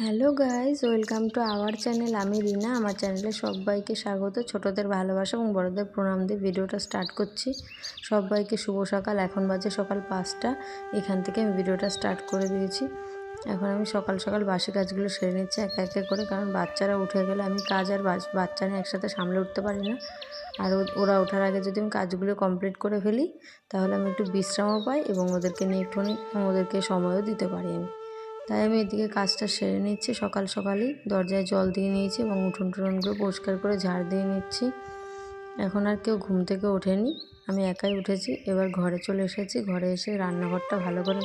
Hello guys welcome to our channel আমি রিনা। আমার চ্যানেলে সবাইকে স্বাগত। ছোটদের ভালোবাসা এবং বড়দের প্রণাম দিয়ে ভিডিওটা স্টার্ট করছি। সবাইকে শুভ সকাল। এখন বাজে সকাল পাঁচটা। এখান থেকে আমি ভিডিওটা স্টার্ট করে দিয়েছি। এখন আমি সকাল সকাল বাসি কাজগুলো সেরে নিচ্ছি একে একে করে। কারণ বাচ্চারা উঠে গেলে আমি কাজ আর বাচ- বাচ্চা নিয়ে একসাথে সামলে উঠতে পারি না। আর ওরা ওঠার আগে যদি আমি কাজগুলো কমপ্লিট করে ফেলি, তাহলে আমি একটু বিশ্রামও পাই এবং ওদেরকে নিয়ে একটুখানি ওদেরকে সময়ও দিতে পারি আমি। তাই আমি এদিকে কাজটা সেরে নিচ্ছি। সকাল সকালই দরজায় জল দিয়ে নিয়েছি এবং উঠোন টুঠোনগুলো পরিষ্কার করে ঝাড় দিয়ে নিচ্ছি। এখন আর কেউ ঘুম থেকে ওঠেনি। আমি একাই উঠেছি। এবার ঘরে চলে এসেছি। ঘরে এসে রান্নাঘরটা ভালো করে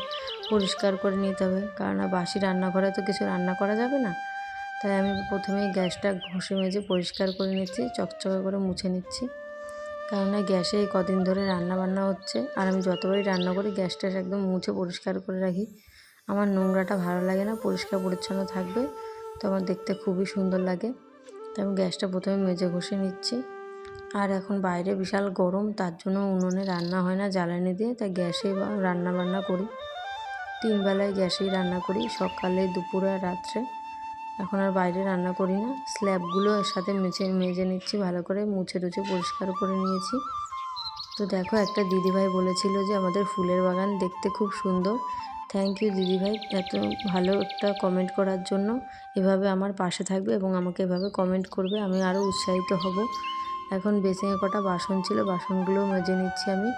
পরিষ্কার করে নিতে হবে। কারণ বাসি রান্নাঘরে তো কিছু রান্না করা যাবে না। তাই আমি প্রথমেই গ্যাসটা ঘষে মেজে পরিষ্কার করে নিচ্ছি, চকচকে করে মুছে নিচ্ছি। কেননা গ্যাসে কদিন ধরে রান্না বান্না হচ্ছে। আর আমি যতবারই রান্না করি, গ্যাসটা একদম মুছে পরিষ্কার করে রাখি। আমার নোংরাটা ভালো লাগে না, পরিষ্কার পরিচ্ছন্ন থাকবে, তো আমার দেখতে খুবই সুন্দর লাগে। তো আমি গ্যাসটা প্রথমে মেজে ঘষে নিচ্ছি। আর এখন বাইরে বিশাল গরম, তার জন্য উনুনে রান্না হয় না, জ্বালানি দিয়ে, তাই গ্যাসে রান্না বান্না করি। তিন বেলায় গ্যাসেই রান্না করি, সকালে, দুপুরে আর রাত্রে। এখন আর বাইরে রান্না করি না, স্ল্যাবগুলো এর সাথে মেঝে মেজে নিচ্ছি, ভালো করে মুছে টুছে পরিষ্কার করে নিয়েছি। তো দেখো, একটা দিদিভাই বলেছিল যে, আমাদের ফুলের বাগান দেখতে খুব সুন্দর থ্যাংক ইউ দিদিভাই এত ভালো একটা কমেন্ট করার জন্য এভাবে আমার পাশে থাকবে এবং আমাকে এভাবে কমেন্ট করবে, আমি আরও উৎসাহিত হব। এখন বেসিংয়ে কটা বাসন ছিল, বাসনগুলো মেজে নিচ্ছি আমি।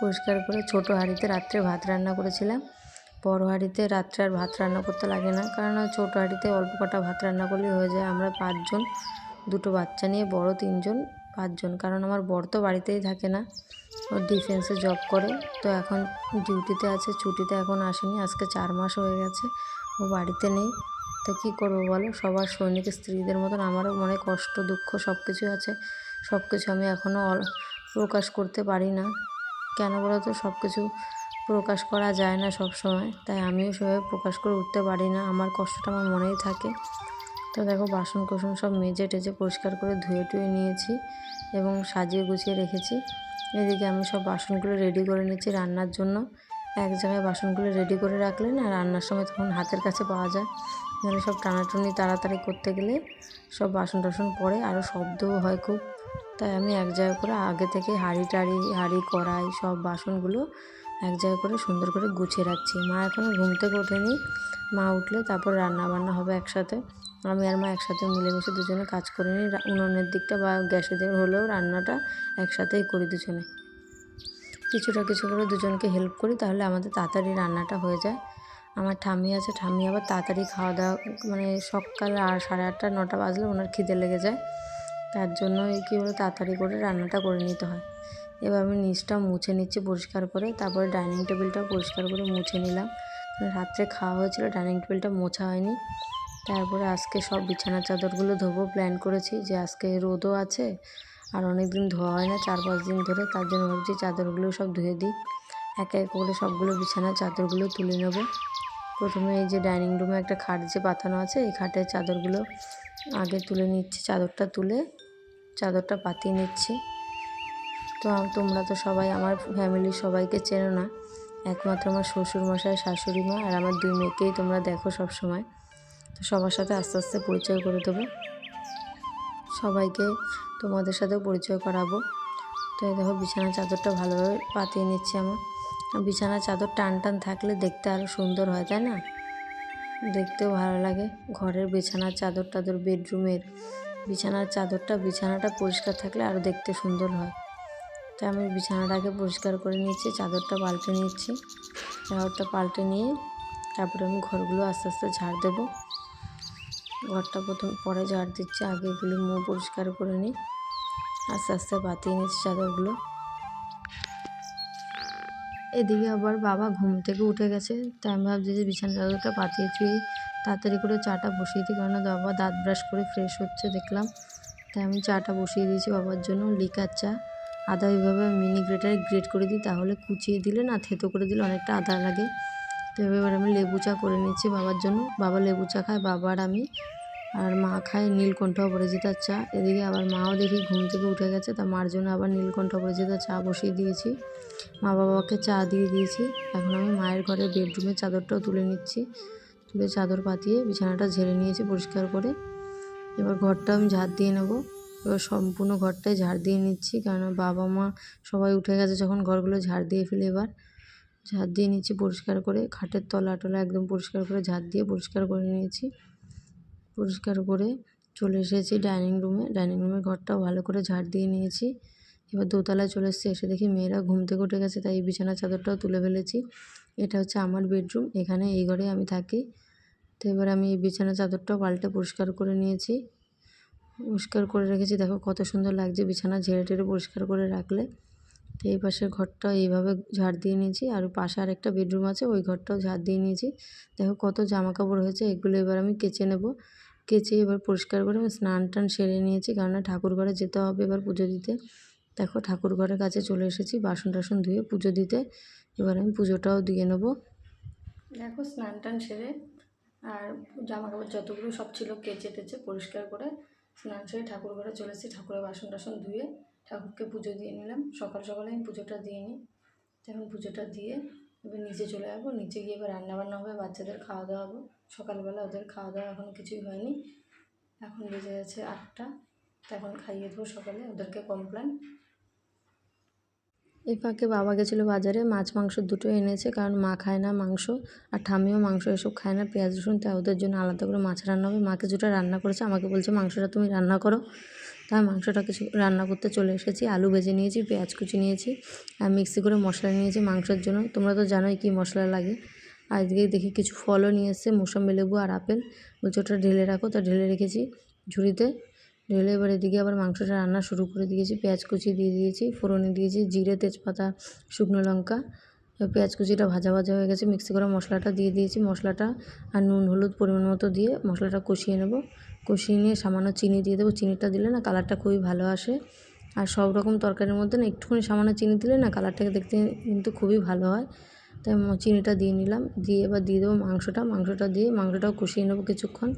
পরিষ্কার করে ছোটো হাঁড়িতে রাত্রে ভাত রান্না করেছিলাম। বড় হাঁড়িতে রাত্রে আর ভাত রান্না করতে লাগে না, কারণ ছোটো হাঁড়িতে অল্প কটা ভাত রান্না করলেই হয়ে যায়। আমরা পাঁচজন, দুটো বাচ্চা নিয়ে বড় তিনজন, পাঁচজন, কারণ আমার বড় তো বাড়িতেই থাকে না। ও ডিফেন্সে জব করে। তো এখন ডিউটিতে আছে, ছুটিতে এখন আসেনি। আজকে চার মাস হয়ে গেছে, ও বাড়িতে নেই। তো কী করব বলো? সবার সৈনিক স্ত্রীদের মতন আমারও মনে কষ্ট, দুঃখ সব কিছু আছে। সব কিছু আমি এখনও প্রকাশ করতে পারি না। কেন বলো তো? সব কিছু প্রকাশ করা যায় না সব সময় তাই আমিও সেভাবে প্রকাশ করে উঠতে পারি না। আমার কষ্টটা আমার মনেই থাকে। তো দেখো বাসন কোসন সব মেজে টেজে পরিষ্কার করে ধুয়ে টুয়ে নিয়েছি। এবং সাজিয়ে গুছিয়ে রেখেছি। এদিকে আমি সব বাসনগুলো রেডি করে নিচ্ছি রান্নার জন্য। এক জায়গায় বাসনগুলো রেডি করে রাখলে না রান্নার সময় তখন হাতের কাছে পাওয়া যায়। নাহলে সব টানাটুনি তাড়াতাড়ি করতে গেলে সব বাসন টাসন পড়ে আরও শব্দও হয় খুব। তাই আমি এক জায়গায় করে আগে থেকে হাঁড়ি টাড়ি, হাঁড়ি কড়াই সব বাসনগুলো এক জায়গায় করে সুন্দর করে গুছিয়ে রাখছি। মা এখনও ঘুম থেকে ওঠেনি। মা উঠলে তারপর রান্না বান্না হবে একসাথে। আমি আর মা একসাথে মিলেমিশে দুজনে কাজ করে নিই। উনুনের দিকটা বা গ্যাসের দিকে হলেও রান্নাটা একসাথেই করি দুজনে। কিছুটা কিছু করে দুজনকে হেল্প করি তাহলে আমাদের তাড়াতাড়ি রান্নাটা হয়ে যায়। আমার ঠাম্মি আছে, ঠাম্মি আবার তাড়াতাড়ি খাওয়া দাওয়া মানে সকাল আর সাড়ে আটটা, নটা বাজলে ওনার খিদে লেগে যায়। তার জন্য কী বলে তাড়াতাড়ি করে রান্নাটা করে নিতে হয়। এবার আমি নিচটা মুছে নিচ্ছি পরিষ্কার করে, তারপরে ডাইনিং টেবিলটাও পরিষ্কার করে মুছে নিলাম। রাত্রে খাওয়া হয়েছিল, ডাইনিং টেবিলটা মোছা হয়নি। তারপরে আজকে সব বিছানার চাদরগুলো ধোবো প্ল্যান করেছি যে আজকে রোদও আছে আর অনেক দিন ধোয়া হয় না, চার পাঁচ দিন ধরে তার জন্য ভাবছি চাদরগুলো সব ধুয়ে দিই। এক এক করে সবগুলো বিছানার চাদরগুলো তুলে নেব। প্রথমে এই যে ডাইনিং রুমে একটা খাট যে পাতানো আছে, এই খাটের চাদরগুলো আগে তুলে নিচ্ছি, চাদরটা তুলে চাদরটা পাতিয়ে নিচ্ছি। তো তোমরা তো সবাই, আমার ফ্যামিলির সবাইকে চেনো না। একমাত্র আমার শ্বশুর মশাই শাশুড়ি মা আর আমার দুই মেয়েকেই তোমরা দেখো সব সময় তো সবার সাথে আস্তে আস্তে পরিচয় করে দেবো। সবাইকে তোমাদের সাথেও পরিচয় করাবো। তো এই দেখো, বিছানার চাদরটা ভালোভাবে পাতিয়ে নিচ্ছি আমার বিছানার চাদর টান টান থাকলে দেখতে আরও সুন্দর হয়, তাই না? দেখতেও ভালো লাগে। ঘরের বিছানার চাদর টাদর, বেডরুমের বিছানার চাদরটা, বিছানাটা পরিষ্কার থাকলে আরও দেখতে সুন্দর হয়। তাই আমি বিছানাটাকে পরিষ্কার করে নিচ্ছি চাদরটা পাল্টে নিচ্ছি চাদরটা পাল্টে নিয়ে তারপরে আমি ঘরগুলো আস্তে আস্তে ঝাড় দেবো। ঘরটা প্রথম পরে ঝাড় দিচ্ছে, আগে এগুলো মুখ পরিষ্কার করে নিই। আস্তে আস্তে বাতিয়ে নিচ্ছি চাদরগুলো। এদিকে আবার বাবা ঘুম থেকে উঠে গেছে, তাই আমি ভাবছি যে বিছানা চাদরটা পাতিয়ে তুই তাড়াতাড়ি করে চাটা বসিয়ে দিই কারণ বাবা দাঁত ব্রাশ করে ফ্রেশ হচ্ছে দেখলাম। তাই আমি চাটা বসিয়ে দিয়েছি বাবার জন্য, লিকার চা। আদা এইভাবে মিনি গ্রেটারে গ্রেট করে দিই, তাহলে কুচিয়ে দিলে না থেতো করে দিলে অনেকটা আদা লাগে। এবার আমি লেবু চা করে নিচ্ছি বাবার জন্য। বাবা লেবু চা খায় বাবা আর আমি। আর মা খায় নীলকণ্ঠ অপরাজিতার চা। এদিকে আবার মাও দেখি ঘুম থেকে উঠে গেছে, তা মার জন্য আবার নীলকণ্ঠ অপরাজিতার চা বসিয়ে দিয়েছি। মা বাবাকে চা দিয়ে দিয়েছি। এখন আমি মায়ের ঘরে বেডরুমের চাদরটাও তুলে নিচ্ছি। তুলে চাদর পাতিয়ে বিছানাটা ঝেড়ে নিয়েছি পরিষ্কার করে। এবার ঘরটা আমি ঝাড় দিয়ে নেব। এবার সম্পূর্ণ ঘরটাই ঝাড় দিয়ে নিচ্ছি কারণ বাবা মা সবাই উঠে গেছে যখন ঘরগুলো ঝাড় দিয়ে ফেলে এবার। ঝাড় দিয়ে নিয়েছি, পরিষ্কার করে। খাটের তলা টলা একদম পরিষ্কার করে ঝাড় দিয়ে পরিষ্কার করে নিয়েছি। পরিষ্কার করে চলে এসেছি ডাইনিং রুমে। ডাইনিং রুমের ঘরটাও ভালো করে ঝাড় দিয়ে নিয়েছি। এবার দোতলায় চলে এসেছি, এসে দেখি মেয়েরা ঘুম থেকে উঠে গেছে, তাই বিছানার চাদরটাও তুলে ফেলেছি। এটা হচ্ছে আমার বেডরুম, এখানে এই ঘরে আমি থাকি। তো এবার আমি এই বিছানার চাদরটাও পাল্টে পরিষ্কার করে নিয়েছি। পরিষ্কার করে রেখেছি, দেখো কত সুন্দর লাগছে বিছানা ঝেড়ে টেড়ে পরিষ্কার করে রাখলে। তো এই পাশের ঘরটা এইভাবে ঝাড় দিয়ে নিয়েছি। আর পাশে আরেকটা বেডরুম আছে, ওই ঘরটাও ঝাড় দিয়ে নিয়েছি। দেখো কত জামা কাপড় হয়েছে, এগুলো এবার আমি কেচে নেব। কেচে এবার পরিষ্কার করে আমি স্নান টান সেরে নিয়েছি, কারণ ঠাকুর ঘরে যেতে হবে এবার পুজো দিতে। দেখো ঠাকুর ঘরের কাছে চলে এসেছি বাসন টাসন ধুয়ে পুজো দিতে। এবার আমি পুজোটাও দিয়ে নেব। দেখো স্নান টান সেরে আর জামা কাপড় যতগুলো সব ছিল কেচে টেচে পরিষ্কার করে স্নান সেরে ঠাকুর ঘরে চলে এসেছি। ঠাকুরের বাসন টাসন ধুয়ে ঠাকুরকে পুজো দিয়ে নিলাম। সকাল সকালে আমি পুজোটা দিয়ে নিই। তখন পুজোটা দিয়ে এবার নিচে চলে যাব। নিচে গিয়ে এবার রান্নাবান্না হবে, বাচ্চাদের খাওয়া দাওয়া হবে। সকালবেলা ওদের খাওয়া দাওয়া এখন কিছুই হয়নি। এখন বেজে গেছে আটটা। এখন খাইয়ে দেবো সকালে। ওদেরকে কমপ্লেন এই ফাঁকে বাবা গেছিল বাজারে, মাছ মাংস দুটো এনেছে, কারণ মা খায় না মাংস। আর ঠামিও মাংস এসব খায় না, পেঁয়াজ রসুন, তাই ওদের জন্য আলাদা করে মাছ রান্না হবে। মা কিছুটা রান্না করেছে, আমাকে বলছে, মাংসটা তুমি রান্না করো। তাই মাংসটা কিছু রান্না করতে চলে এসেছি। আলু ভেজে নিয়েছি, পেঁয়াজ কুচি নিয়েছি আর মিক্সি করে মশলা নিয়েছি মাংসের জন্য। তোমরা তো জানোই কী মশলা লাগে। আর এদিকে দেখি কিছু ফলও নিয়ে এসছে, মৌসম্বি, লেবু আর আপেল। বলছে ওটা ঢেলে রাখো। তা ঢেলে রেখেছি ঝুড়িতে। ঢেলে এবার এদিকে আবার মাংসটা রান্না শুরু করে দিয়েছি। পেঁয়াজ কুচি দিয়ে দিয়েছি, ফোড়নে দিয়েছি, জিরে, তেজপাতা, শুকনো লঙ্কা। পেঁয়াজ কুচিটা ভাজা ভাজা হয়ে গেছে। মিক্সি করে মশলাটা দিয়ে দিয়েছি। মশলাটা আর নুন, হলুদ পরিমাণ মতো দিয়ে মশলাটা কষিয়ে নেব। কষিয়ে নিয়ে সামান্য চিনি দিয়ে দেবো। চিনিটা দিলে না কালারটা খুবই ভালো আসে। আর সব রকম তরকারির মধ্যে না একটুখানি সামান্য চিনি দিলে না কালারটাকে দেখতে কিন্তু খুবই ভালো হয়। তাই চিনিটা দিয়ে নিলাম। দিয়ে এবার দিয়ে দেবো মাংসটা। মাংসটা দিয়ে মাংসটাও কষিয়ে নেব কিছুক্ষণ।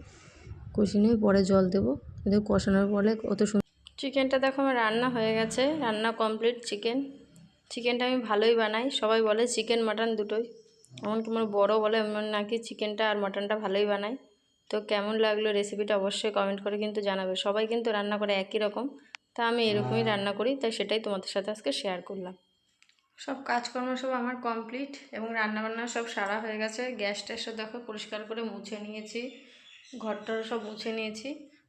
কষিয়ে নিয়ে পরে জল দেবো। দিয়ে কষানোর পরে অত সুন্দর চিকেনটা দেখো আমার রান্না হয়ে গেছে। রান্না কমপ্লিট চিকেন চিকেনটা আমি ভালোই বানাই। সবাই বলে চিকেন মাটন দুটোই। এমনকি আমার বড় বলে আমার নাকি চিকেনটা আর মাটনটা ভালোই বানাই? তো কেমন লাগল রেসিপিটা অবশ্যই কমেন্ট করে কিন্তু জানাবে। সবাই কিন্তু রান্না করে একই রকম। তা আমি এরকমই রান্না করি তাই সেটাই তোমাদের সাথে আজকে শেয়ার করলাম। সব কাজকর্ম সব আমার কমপ্লিট এবং রান্নাবান্না সব সারা হয়ে গেছে। গ্যাস ট্যাসও দেখো পরিষ্কার করে মুছে নিয়েছি। ঘরটারও সব মুছে নিয়েছি।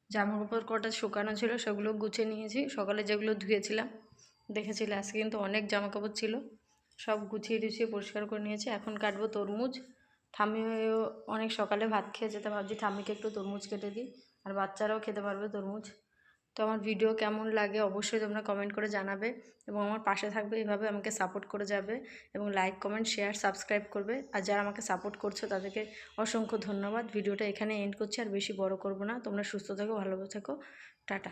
জামা কাপড় কটা শুকানো ছিল সেগুলো গুছে নিয়েছি। সকালে যেগুলো ধুয়েছিলাম দেখেছিলে আজকে কিন্তু অনেক জামা কাপড় ছিল। সব গুছিয়ে টুছিয়ে পরিষ্কার করে নিয়েছি। এখন কাটবো তরমুজ। ঠাম্মিও অনেক সকালে ভাত খেয়ে যেতে ভাবছি, ঠাম্মিকে একটু তরমুজ কেটে দিই, আর বাচ্চারাও খেতে পারবে তরমুজ। তো আমার ভিডিও কেমন লাগে অবশ্যই তোমরা কমেন্ট করে জানাবে এবং আমার পাশে থাকবে এইভাবে আমাকে সাপোর্ট করে যাবে এবং লাইক কমেন্ট শেয়ার সাবস্ক্রাইব করবে। আর যারা আমাকে সাপোর্ট করছ, তাদেরকে অসংখ্য ধন্যবাদ। ভিডিওটা এখানে এন্ড করছি, আর বেশি বড় করব না। তোমরা সুস্থ থাকো, ভালো থাকো। টাটা।